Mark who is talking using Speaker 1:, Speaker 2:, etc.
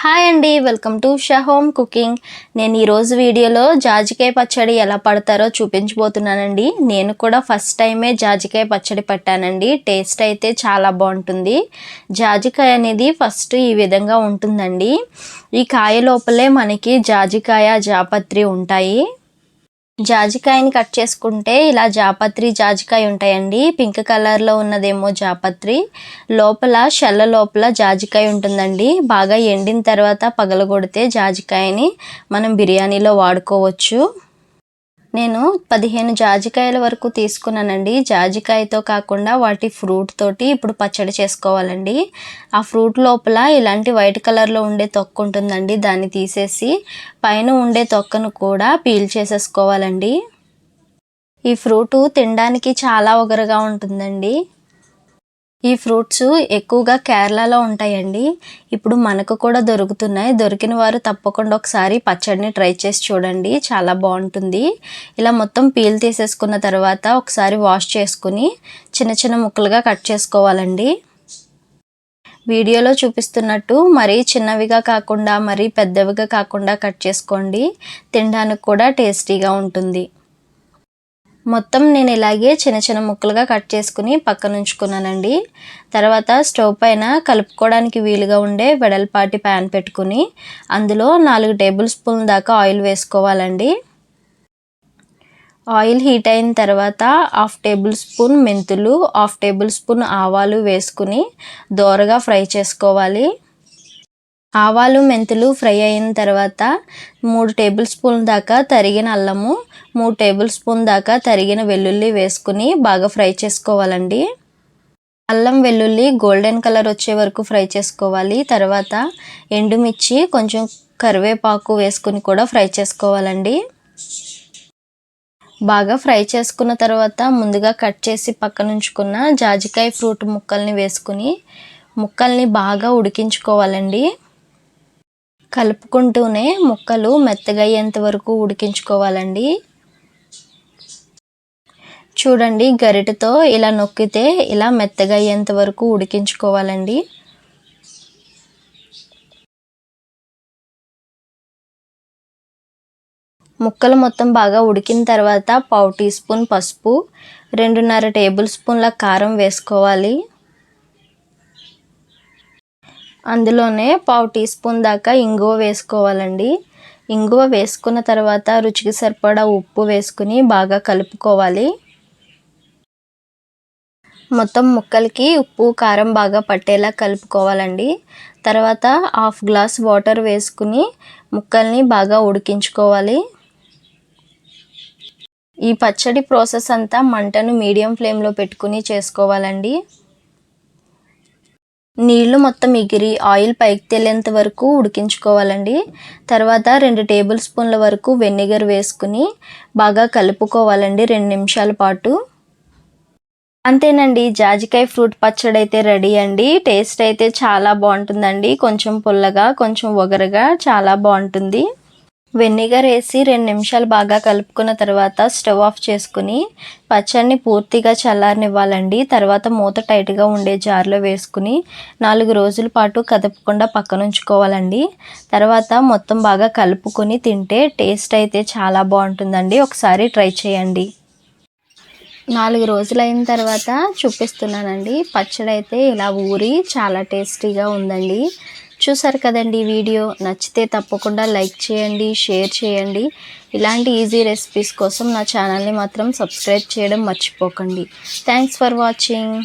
Speaker 1: Hi అండి welcome to Shah home cooking. నేను ఈరోజు వీడియోలో జాజికాయ పచ్చడి ఎలా పడతారో చూపించబోతున్నానండి. నేను కూడా ఫస్ట్ టైమే జాజికాయ పచ్చడి పట్టానండి. టేస్ట్ అయితే చాలా బాగుంటుంది. జాజికాయ అనేది ఫస్ట్ ఈ విధంగా ఉంటుందండి. ఈ కాయ లోపలే మనకి జాజికాయ జాపత్రి ఉంటాయి. జాజికాయని కట్ చేసుకుంటే ఇలా జాపత్రి జాజికాయ ఉంటాయండి. పింక్ కలర్లో ఉన్నదేమో జాపత్రి. లోపల షెల్ల లోపల జాజికాయ ఉంటుందండి. బాగా ఎండిన తర్వాత పగలగొడితే జాజికాయని మనం బిర్యానీలో వాడుకోవచ్చు. నేను పదిహేను జాజికాయల వరకు తీసుకున్నానండి. జాజికాయతో కాకుండా వాటి ఫ్రూట్ తోటి ఇప్పుడు పచ్చడి చేసుకోవాలండి. ఆ ఫ్రూట్ లోపల ఇలాంటి వైట్ కలర్లో ఉండే తొక్క ఉంటుందండి. దాన్ని తీసేసి పైన ఉండే తొక్కను కూడా పీల్ చేసేసుకోవాలండి. ఈ ఫ్రూటు తినడానికి చాలా ఒగరుగా ఉంటుందండి. ఈ ఫ్రూట్స్ ఎక్కువగా కేరళలో ఉంటాయండి. ఇప్పుడు మనకు కూడా దొరుకుతున్నాయి. దొరికిన వారు తప్పకుండా ఒకసారి పచ్చడిని ట్రై చేసి చూడండి. చాలా బాగుంటుంది. ఇలా మొత్తం పీల్ తీసేసుకున్న తర్వాత ఒకసారి వాష్ చేసుకుని చిన్న చిన్న ముక్కలుగా కట్ చేసుకోవాలండి. వీడియోలో చూపిస్తున్నట్టు మరీ చిన్నవిగా కాకుండా మరీ పెద్దవిగా కాకుండా కట్ చేసుకోండి. తినడానికి కూడా టేస్టీగా ఉంటుంది. మొత్తం నేను ఇలాగే చిన్న చిన్న ముక్కలుగా కట్ చేసుకుని పక్కన ఉంచుకున్నానండి. తర్వాత స్టవ్ పైన కలుపుకోవడానికి వీలుగా ఉండే వెడల్పాటి ప్యాన్ పెట్టుకుని అందులో నాలుగు టేబుల్ స్పూన్ దాకా ఆయిల్ వేసుకోవాలండి. ఆయిల్ హీట్ అయిన తర్వాత హాఫ్ టేబుల్ స్పూన్ మెంతులు హాఫ్ టేబుల్ స్పూన్ ఆవాలు వేసుకుని దోరగా ఫ్రై చేసుకోవాలి. ఆవాలు మెంతులు ఫ్రై అయిన తర్వాత మూడు టేబుల్ స్పూన్ దాకా తరిగిన అల్లము మూడు టేబుల్ స్పూన్ దాకా తరిగిన వెల్లుల్లి వేసుకుని బాగా ఫ్రై చేసుకోవాలండి. అల్లం వెల్లుల్లి గోల్డెన్ కలర్ వచ్చే వరకు ఫ్రై చేసుకోవాలి. తర్వాత ఎండుమిర్చి కొంచెం కరివేపాకు వేసుకుని కూడా ఫ్రై చేసుకోవాలండి. బాగా ఫ్రై చేసుకున్న తర్వాత ముందుగా కట్ చేసి పక్కన ఉంచుకున్న జాజికాయ ఫ్రూట్ ముక్కల్ని వేసుకుని ముక్కల్ని బాగా ఉడికించుకోవాలండి. కలుపుకుంటూనే ముక్కలు మెత్తగయ్యేంత వరకు ఉడికించుకోవాలండి. చూడండి గరిటతో ఇలా నొక్కితే ఇలా మెత్తగా అయ్యేంత వరకు ఉడికించుకోవాలండి. ముక్కలు మొత్తం బాగా ఉడికిన తర్వాత పావు టీ స్పూన్ పసుపు రెండున్నర టేబుల్ స్పూన్ల కారం వేసుకోవాలి. అందులోనే పావు టీ స్పూన్ దాకా ఇంగువ వేసుకోవాలండి. ఇంగువ వేసుకున్న తర్వాత రుచికి సరిపడా ఉప్పు వేసుకుని బాగా కలుపుకోవాలి. మొత్తం ముక్కలకి ఉప్పు కారం బాగా పట్టేలా కలుపుకోవాలండి. తర్వాత హాఫ్ గ్లాస్ వాటర్ వేసుకుని ముక్కల్ని బాగా ఉడికించుకోవాలి. ఈ పచ్చడి ప్రాసెస్ అంతా మంటను మీడియం ఫ్లేమ్లో పెట్టుకుని చేసుకోవాలండి. నీళ్ళు మొత్తం ఎగిరి ఆయిల్ పైకి తేలేంత వరకు ఉడికించుకోవాలండి. తర్వాత రెండు టేబుల్ స్పూన్ల వరకు వెనిగర్ వేసుకుని బాగా కలుపుకోవాలండి రెండు నిమిషాల పాటు. అంతేనండి జాజికాయ ఫ్రూట్ పచ్చడి అయితే రెడీ అండి. టేస్ట్ అయితే చాలా బాగుంటుందండి. కొంచెం పుల్లగా కొంచెం ఒగరగా చాలా బాగుంటుంది. వెనిగర్ వేసి రెండు నిమిషాలు బాగా కలుపుకున్న తర్వాత స్టవ్ ఆఫ్ చేసుకుని పచ్చడిని పూర్తిగా చల్లారనివ్వాలండి. తర్వాత మూత టైట్గా ఉండే జార్లో వేసుకుని నాలుగు రోజుల పాటు కదపకుండా పక్కన ఉంచుకోవాలండి. తర్వాత మొత్తం బాగా కలుపుకొని తింటే టేస్ట్ అయితే చాలా బాగుంటుందండి. ఒకసారి ట్రై చేయండి. నాలుగు రోజులు అయిన తర్వాత చూపిస్తున్నానండి. పచ్చడి అయితే ఇలా ఊరి చాలా టేస్టీగా ఉందండి. చూసారు కదండి వీడియో. నచ్చితే తప్పకుండా లైక్ చేయండి షేర్ చేయండి. ఇలాంటి ఈజీ రెసిపీస్ కోసం నా ఛానల్ని మాత్రం సబ్స్క్రైబ్ చేయడం మర్చిపోకండి. Thanks for watching.